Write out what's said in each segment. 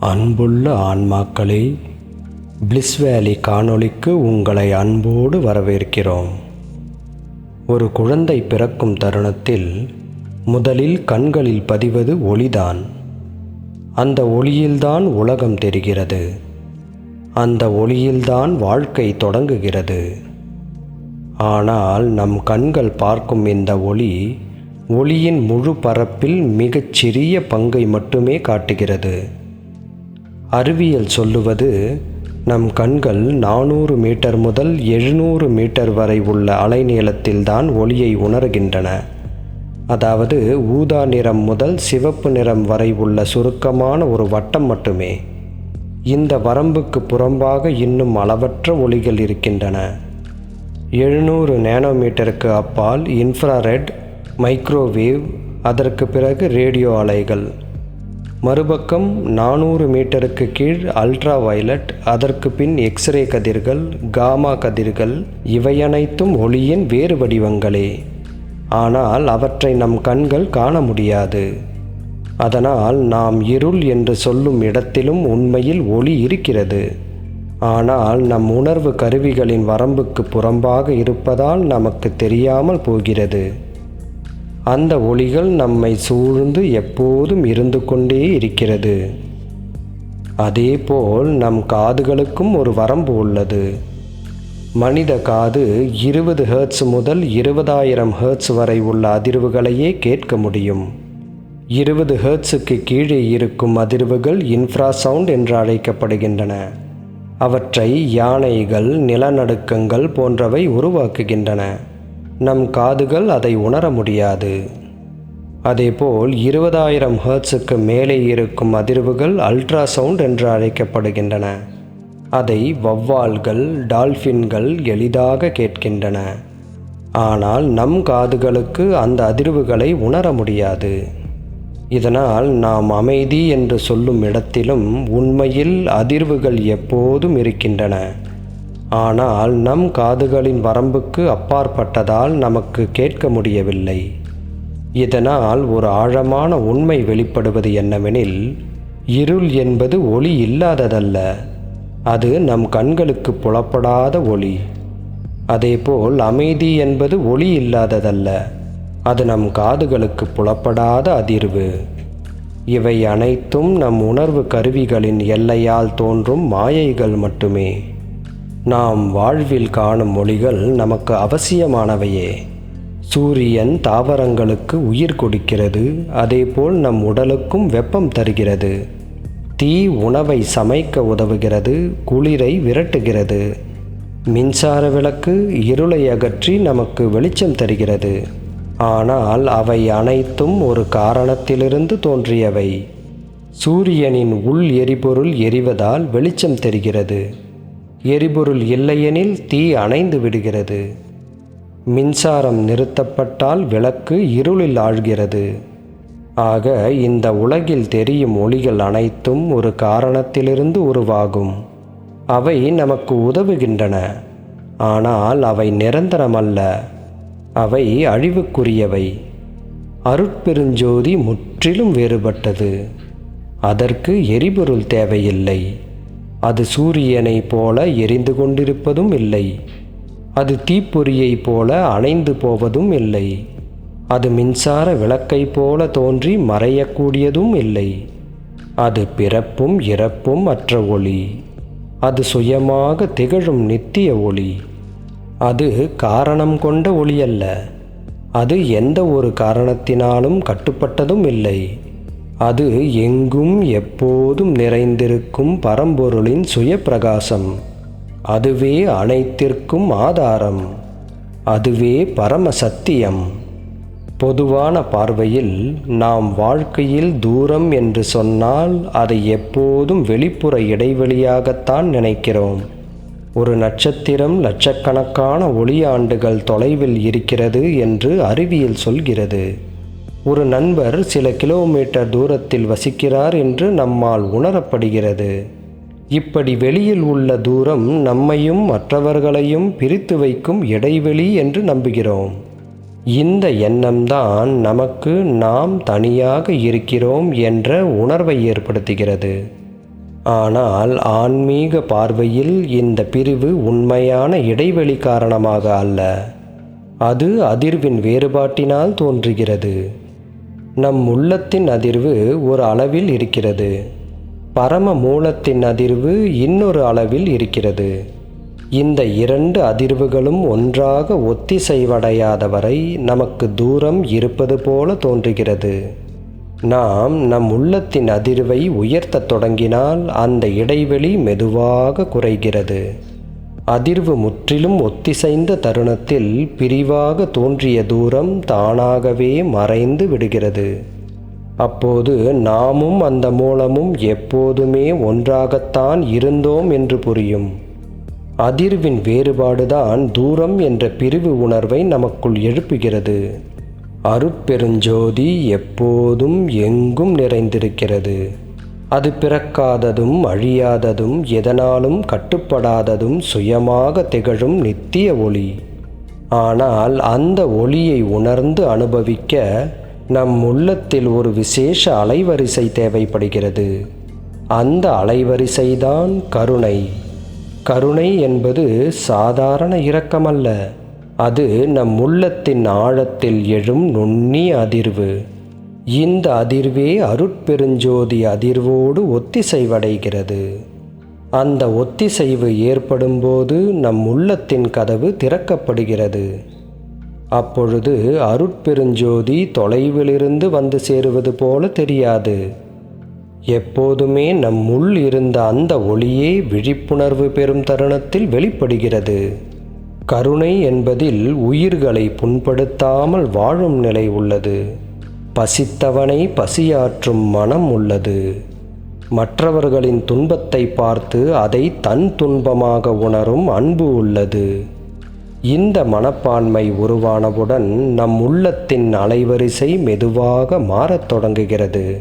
அன்புள்ள ஆன்மாக்களே பிளிஸ் வேலி காணொளிக்கு உங்களை அன்போடு வரவேற்கிறோம். ஒரு குழந்தை பிறக்கும் தருணத்தில் முதலில் கண்களில் பதிவது ஒளிதான். அந்த ஒளியில்தான் உலகம் தெரிகிறது. அந்த ஒளியில்தான் வாழ்க்கை தொடங்குகிறது. ஆனால் நம் கண்கள் பார்க்கும் இந்த ஒளி ஒளியின் முழு பரப்பில் மிகச் சிறிய பங்கை மட்டுமே காட்டுகிறது. அறிவியல் சொல்லுவது நம் கண்கள் நானூறு மீட்டர் முதல் எழுநூறு மீட்டர் வரை உள்ள அலைநீளத்தில்தான் ஒளியை உணர்கின்றன. அதாவது ஊதா நிறம் முதல் சிவப்பு நிறம் வரை உள்ள சுருக்கமான ஒரு வட்டம் மட்டுமே. இந்த வரம்புக்கு புறம்பாக இன்னும் அளவற்ற ஒளிகள் இருக்கின்றன. எழுநூறு நேனோமீட்டருக்கு அப்பால் இன்ஃப்ராரெட் மைக்ரோவேவ் அதற்கு பிறகு ரேடியோ அலைகள். மறுபக்கம் நானூறு மீட்டருக்கு கீழ் அல்ட்ரா வயலட் அதற்கு பின் எக்ஸ்ரே கதிர்கள் காமா கதிர்கள் இவையனைத்தும் ஒளியின் வேறு வடிவங்களே. ஆனால் அவற்றை நம் கண்கள் காண முடியாது. அதனால் நாம் இருள் என்று சொல்லும் இடத்திலும் உண்மையில் ஒளி இருக்கிறது. ஆனால் நம் உணர்வு கருவிகளின் வரம்புக்கு புறம்பாக இருப்பதால் நமக்கு தெரியாமல் போகிறது. அந்த ஒளிகள் நம்மை சூழ்ந்து எப்போதும் இருந்து கொண்டே இருக்கிறது. அதேபோல் நம் காதுகளுக்கும் ஒரு வரம்பு உள்ளது. மனித காது இருபது ஹெர்ட்ஸ் முதல் இருபதாயிரம் ஹெர்ட்ஸ் வரை உள்ள அதிர்வுகளையே கேட்க முடியும். இருபது ஹெர்ட்ஸுக்கு கீழே இருக்கும் அதிர்வுகள் இன்ஃப்ராசவுண்ட் என்று அழைக்கப்படுகின்றன. அவற்றை யானைகள் நிலநடுக்கங்கள் போன்றவை உருவாக்குகின்றன. நம் காதுகள் அதை உணர முடியாது. அதேபோல் இருபதாயிரம் ஹெர்ட்ஸுக்கு மேலே இருக்கும் அதிர்வுகள் அல்ட்ராசவுண்ட் என்று அழைக்கப்படுகின்றன. அதை வவ்வால்கள் டால்ஃபின்கள் எளிதாக கேட்கின்றன. ஆனால் நம் காதுகளுக்கு அந்த அதிர்வுகளை உணர முடியாது. இதனால் நாம் அமைதி என்று சொல்லும் இடத்திலும் உண்மையில் அதிர்வுகள் எப்போதும் இருக்கின்றன. ஆனால் நம் காதுகளின் வரம்புக்கு அப்பாற்பட்டதால் நமக்கு கேட்க முடியவில்லை. இதனால் ஒரு ஆழமான உண்மை வெளிப்படுவது என்னவெனில் இருள் என்பது ஒளி இல்லாததல்ல. அது நம் கண்களுக்கு புலப்படாத ஒளி. அதேபோல் அமைதி என்பது ஒளி இல்லாததல்ல. அது நம் காதுகளுக்கு புலப்படாத அதிர்வு. இவை அனைத்தும் நம் உணர்வு கருவிகளின் எல்லையால் தோன்றும் மாயைகள் மட்டுமே. நாம் வாழ்வில் காணும் மொழிகள் நமக்கு அவசியமானவையே. சூரியன் தாவரங்களுக்கு உயிர் கொடுக்கிறது அதேபோல் நம் உடலுக்கும் வெப்பம் தருகிறது. தீ உணவை சமைக்க உதவுகிறது குளிரை விரட்டுகிறது. மின்சார விளக்கு இருளை அகற்றி நமக்கு வெளிச்சம் தருகிறது. ஆனால் அவை அனைத்தும் ஒரு காரணத்திலிருந்து தோன்றியவை. சூரியனின் உள் எரிபொருள் எரிவதால் வெளிச்சம் தெரிகிறது. எரிபொருள் இல்லையெனில் தீ அணைந்து விடுகிறது. மின்சாரம் நிறுத்தப்பட்டால் விளக்கு இருளில் ஆழ்கிறது. ஆக இந்த உலகில் தெரியும் ஒளிகள் அனைத்தும் ஒரு காரணத்திலிருந்து உருவாகும். அவை நமக்கு உதவுகின்றன. ஆனால் அவை நிரந்தரமல்ல. அவை அழிவுக்குரியவை. அருட்பெருஞ்சோதி முற்றிலும் வேறுபட்டது. அதற்கு எரிபொருள் தேவையில்லை. அது சூரியனைப் போல எரிந்து கொண்டிருப்பதும் இல்லை. அது தீப்பொறியைப் போல அணைந்து போவதும் இல்லை. அது மின்சார விளக்கைப் போல தோன்றி மறையக்கூடியதும் இல்லை. அது பிறப்பும் இறப்பும் அற்ற ஒளி. அது சுயமாக திகழும் நித்திய ஒளி. அது காரணம் கொண்ட ஒளி அல்ல அது எந்த ஒரு காரணத்தினாலும் கட்டுப்பட்டதும் இல்லை. அது எங்கும் எப்போதும் நிறைந்திருக்கும் பரம்பொருளின் சுயப்பிரகாசம். அதுவே அனைத்திற்கும் ஆதாரம். அதுவே பரம சத்தியம் பொதுவான பார்வையில் நாம் வாழ்க்கையில் தூரம் என்று சொன்னால் அதை எப்போதும் வெளிப்புற இடைவெளியாகத்தான் நினைக்கிறோம். ஒரு நட்சத்திரம் லட்சக்கணக்கான ஒளியாண்டுகள் தொலைவில் இருக்கிறது என்று அறிவியல் சொல்கிறது. ஒரு நண்பர் சில கிலோமீட்டர் தூரத்தில் வசிக்கிறார் என்று நம்மால் உணரப்படுகிறது. இப்படி வெளியில் உள்ள தூரம் நம்மையும் மற்றவர்களையும் பிரித்து வைக்கும் இடைவெளி என்று நம்புகிறோம். இந்த எண்ணம்தான் நமக்கு நாம் தனியாக இருக்கிறோம் என்ற உணர்வை ஏற்படுத்துகிறது. ஆனால் ஆன்மீக பார்வையில் இந்த பிரிவு உண்மையான இடைவெளி காரணமாக அல்ல. அது அதிர்வின் வேறுபாட்டினால் தோன்றுகிறது. நம் உள்ளத்தின் அதிர்வு ஒரு அளவில் இருக்கிறது. பரம மூலத்தின் அதிர்வு இன்னொரு அளவில் இருக்கிறது. இந்த இரண்டு அதிர்வுகளும் ஒன்றாக ஒத்திசைவடையாத வரை நமக்கு தூரம் இருப்பது போல தோன்றுகிறது. நாம் நம் உள்ளத்தின் அதிர்வை உயர்த்தத் தொடங்கினால் அந்த இடைவெளி மெதுவாக குறைகிறது. அதிர்வு முற்றிலும் ஒத்திசைந்த தருணத்தில் பிரிவாக தோன்றிய தூரம் தானாகவே மறைந்து விடுகிறது. அப்போது நாமும் அந்த மூலமும் எப்போதுமே ஒன்றாகத்தான் இருந்தோம் என்று புரியும். அதிர்வின் வேறுபாடுதான் தூரம் என்ற பிரிவு உணர்வை நமக்குள் எழுப்புகிறது. அருட்பெருஞ்சோதி எப்போதும் எங்கும் நிறைந்திருக்கிறது. அது பிறக்காததும் அழியாததும் எதனாலும் கட்டுப்படாததும் சுயமாக திகழும் நித்திய ஒளி. ஆனால் அந்த ஒளியை உணர்ந்து அனுபவிக்க நம் உள்ளத்தில் ஒரு விசேஷ அலைவரிசை தேவைப்படுகிறது. அந்த அலைவரிசைதான் கருணை. கருணை என்பது சாதாரண இரக்கமல்ல. அது நம் உள்ளத்தின் ஆழத்தில் எழும் நுண்ணிய அதிர்வு. இந்த அதிர்வே அருட்பெருஞ்சோதி அதிர்வோடு ஒத்திசைவடைகிறது. அந்த ஒத்திசைவு ஏற்படும்போது நம் உள்ளத்தின் கதவு திறக்கப்படுகிறது. அப்பொழுது அருட்பெருஞ்சோதி தொலைவிலிருந்து வந்து சேருவது போல தெரியாது. எப்போதுமே நம் உள் இருந்த அந்த ஒளியே விழிப்புணர்வு பெறும் தருணத்தில் வெளிப்படுகிறது. கருணை என்பதில் உயிர்களை புண்படுத்தாமல் வாழும் நிலை உள்ளது. பசித்தவனை பசியாற்றும் மனம் உள்ளது. மற்றவர்களின் துன்பத்தை பார்த்து அதை தன் துன்பமாக உணரும் அன்பு உள்ளது. இந்த மனப்பான்மை உருவானவுடன் நம் உள்ளத்தின் அலைவரிசை மெதுவாக மாறத் தொடங்குகிறது.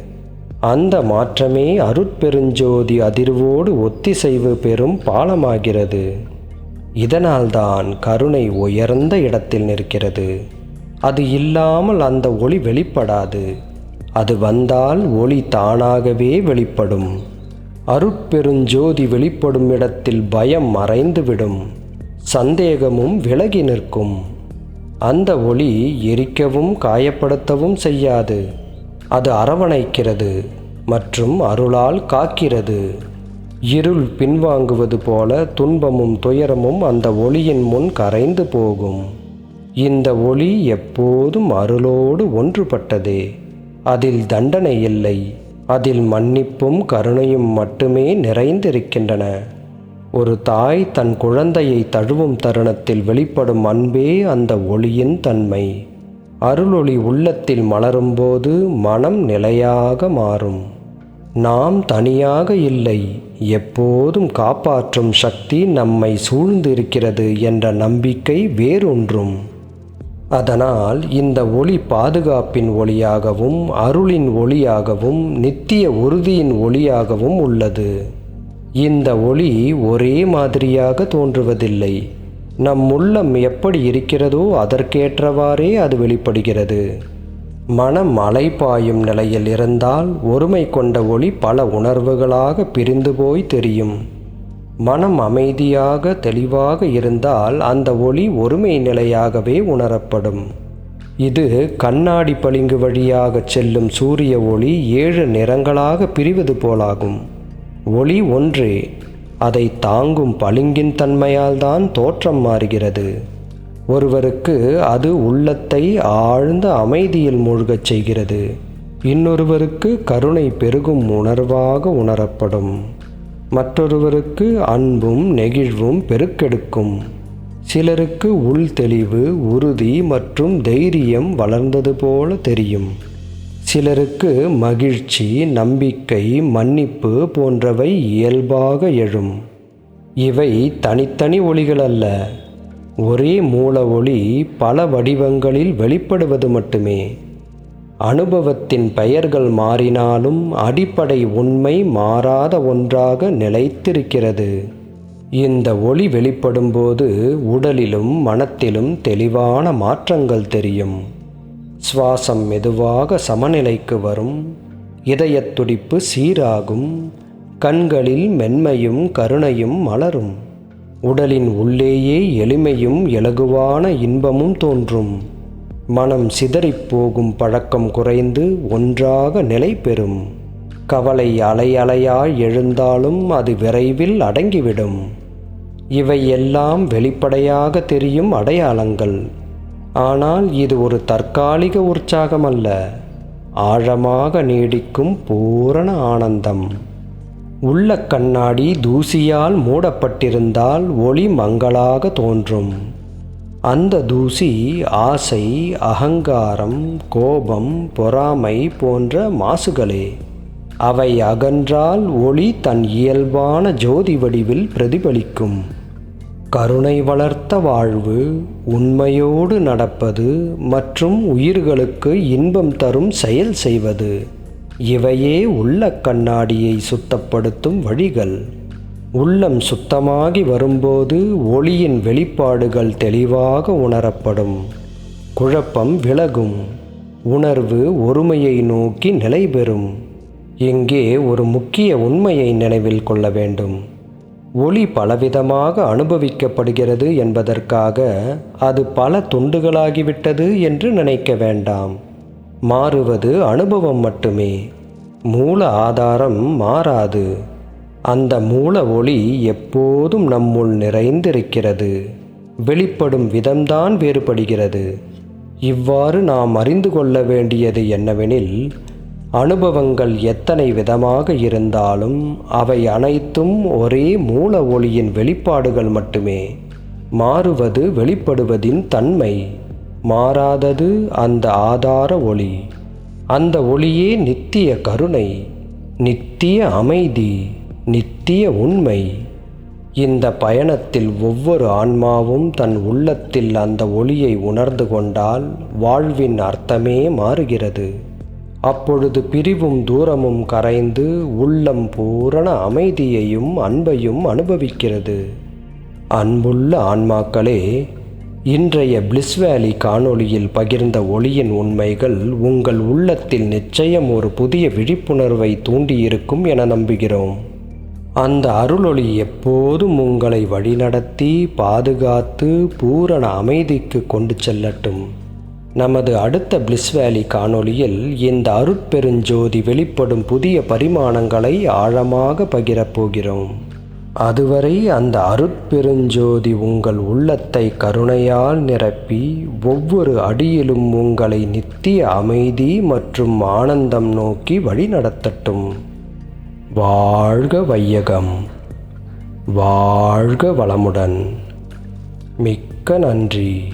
அந்த மாற்றமே அருட்பெருஞ்சோதி அதிர்வோடு ஒத்திசைவு பெறும் பாலமாகிறது. இதனால்தான் கருணை உயர்ந்த இடத்தில் நிற்கிறது. அது இல்லாமல் அந்த ஒளி வெளிப்படாது. அது வந்தால் ஒளி தானாகவே வெளிப்படும். அருட்பெருஞ்சோதி வெளிப்படும் இடத்தில் பயம் மறைந்துவிடும். சந்தேகமும் விலகி நிற்கும். அந்த ஒளி எரிக்கவும் காயப்படுத்தவும் செய்யாது. அது அரவணைக்கிறது மற்றும் அருளால் காக்கிறது. இருள் பின்வாங்குவது போல துன்பமும் துயரமும் அந்த ஒளியின் முன் கரைந்து போகும். இந்த ஒளி எப்போதும் அருளோடு ஒன்றுபட்டதே. அதில் தண்டனை இல்லை. அதில் மன்னிப்பும் கருணையும் மட்டுமே நிறைந்திருக்கின்றன. ஒரு தாய் தன் குழந்தையை தழுவும் தருணத்தில் வெளிப்படும் அன்பே அந்த ஒளியின் தன்மை. அருளொளி உள்ளத்தில் மலரும்போது மனம் நிலையாக மாறும். நாம் தனியாக இல்லை. எப்போதும் காப்பாற்றும் சக்தி நம்மை சூழ்ந்திருக்கிறது என்ற நம்பிக்கை வேறொன்றும். அதனால் இந்த ஒளி பாதுகாப்பின் ஒளியாகவும் அருளின் ஒளியாகவும் நித்திய உறுதியின் ஒளியாகவும் உள்ளது. இந்த ஒளி ஒரே மாதிரியாக தோன்றுவதில்லை. நம் உள்ளம் எப்படி இருக்கிறதோ அதற்கேற்றவாறே அது வெளிப்படுகிறது. மனம் அலைப்பாயும் நிலையில் இருந்தால் ஒருமை கொண்ட ஒளி பல உணர்வுகளாக பிரிந்து போய் தெரியும். மனம் அமைதியாக தெளிவாக இருந்தால் அந்த ஒளி ஒருமை நிலையாகவே உணரப்படும். இது கண்ணாடி பளிங்கு வழியாக செல்லும் சூரிய ஒளி ஏழு நிறங்களாக பிரிவது போலாகும். ஒளி ஒன்றே அதை தாங்கும் பளிங்கின் தன்மையால் தான் தோற்றம் மாறுகிறது. ஒருவருக்கு அது உள்ளத்தை ஆழ்ந்த அமைதியில் மூழ்கச் செய்கிறது. இன்னொருவருக்கு கருணை பெருகும் உணர்வாக உணரப்படும். மற்றொருவருக்கு அன்பும் நெகிழ்வும் பெருக்கெடுக்கும். சிலருக்கு உள் தெளிவு உறுதி மற்றும் தைரியம் வளர்ந்தது போல தெரியும். சிலருக்கு மகிழ்ச்சி நம்பிக்கை மன்னிப்பு போன்றவை இயல்பாக எழும். இவை தனித்தனி ஒளிகள் அல்ல. ஒரே மூல ஒளி பல வடிவங்களில் வெளிப்படுவது மட்டுமே. அனுபவத்தின் பெயர்கள் மாறினாலும் அடிப்படை உண்மை மாறாத ஒன்றாக நிலைத்திருக்கிறது. இந்த ஒளி வெளிப்படும்போது உடலிலும் மனத்திலும் தெளிவான மாற்றங்கள் தெரியும். சுவாசம் மெதுவாக சமநிலைக்கு வரும். இதயத் துடிப்பு சீராகும். கண்களில் மென்மையும் கருணையும் மலரும். உடலின் உள்ளேயே எளிமையும் இலகுவான இன்பமும் தோன்றும். மனம் சிதறிப் போகும் பழக்கம் குறைந்து ஒன்றாக நிலை பெறும். கவலை அலையலையாய் எழுந்தாலும் அது விரைவில் அடங்கிவிடும். இவை எல்லாம் வெளிப்படையாக தெரியும் அடையாளங்கள். ஆனால் இது ஒரு தற்காலிக உற்சாகம் அல்ல ஆழமாக நீடிக்கும் பூரண ஆனந்தம். உள்ள கண்ணாடி தூசியால் மூடப்பட்டிருந்தால் ஒளி மங்களாக தோன்றும். அந்த தூசி ஆசை அகங்காரம் கோபம் பொறாமை போன்ற மாசுகளே. அவை அகன்றால் ஒளி தன் இயல்பான ஜோதி வடிவில் பிரதிபலிக்கும். கருணை வளர்த்த வாழ்வு உண்மையோடு நடப்பது மற்றும் உயிர்களுக்கு இன்பம் தரும் செயல் செய்வது. இவையே உள்ள கண்ணாடியை சுத்தப்படுத்தும் வழிகள். உள்ளம் சுத்தமாகி வரும்போது ஒளியின் வெளிப்பாடுகள் தெளிவாக உணரப்படும். குழப்பம் விலகும். உணர்வு ஒருமையை நோக்கி நிலை பெறும் இங்கே ஒரு முக்கிய உண்மையை நினைவில் கொள்ள வேண்டும். ஒளி பலவிதமாக அனுபவிக்கப்படுகிறது என்பதற்காக அது பல துண்டுகளாகிவிட்டது என்று நினைக்க வேண்டாம். மாறுவது அனுபவம் மட்டுமே. மூல ஆதாரம் மாறாது. அந்த மூல ஒளி எப்போதும் நம்முள் நிறைந்திருக்கிறது. வெளிப்படும் விதம்தான் வேறுபடுகிறது. இவ்வாறு நாம் அறிந்து கொள்ள வேண்டியது என்னவெனில் அனுபவங்கள் எத்தனை விதமாக இருந்தாலும் அவை அனைத்தும் ஒரே மூல ஒளியின் வெளிப்பாடுகள் மட்டுமே. மாறுவது வெளிப்படுவதின் தன்மை மாறாதது அந்த ஆதார ஒளி. அந்த ஒளியே நித்திய கருணை நித்திய அமைதி. நித்திய உண்மை. இந்த பயணத்தில் ஒவ்வொரு ஆன்மாவும் தன் உள்ளத்தில் அந்த ஒளியை உணர்ந்து கொண்டால் வாழ்வின் அர்த்தமே மாறுகிறது. அப்பொழுது பிரிவும் தூரமும் கரைந்து உள்ளம் பூரண அமைதியையும் அன்பையும் அனுபவிக்கிறது. அன்புள்ள ஆன்மாக்களே இன்றைய பிளிஸ் வேலி காணொளியில் பகிர்ந்த ஒளியின் உண்மைகள் உங்கள் உள்ளத்தில் நிச்சயம் ஒரு புதிய விழிப்புணர்வை தூண்டியிருக்கும் என நம்புகிறோம். அந்த அருளொளி எப்போதும் உங்களை வழிநடத்தி பாதுகாத்து பூரண அமைதிக்கு கொண்டு செல்லட்டும். நமது அடுத்த பிளிஸ் வேலி காணொளியில் இந்த அருட்பெருஞ்சோதி வெளிப்படும் புதிய பரிமாணங்களை ஆழமாக பகிரப்போகிறோம் அதுவரை அந்த அருட்பெருஞ்சோதி உங்கள் உள்ளத்தை கருணையால் நிரப்பி ஒவ்வொரு அடியிலும் உங்களை நித்திய அமைதி மற்றும் ஆனந்தம் நோக்கி வழிநடத்தட்டும். வாழ்க வையகம். வாழ்க வளமுடன். மிக்க நன்றி.